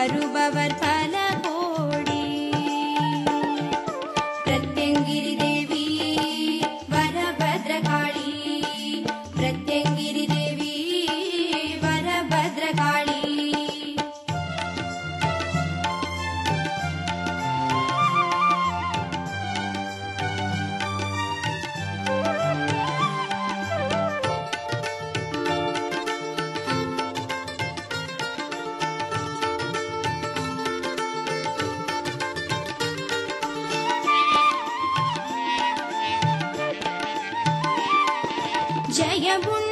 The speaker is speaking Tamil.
வருபவர் பல يبن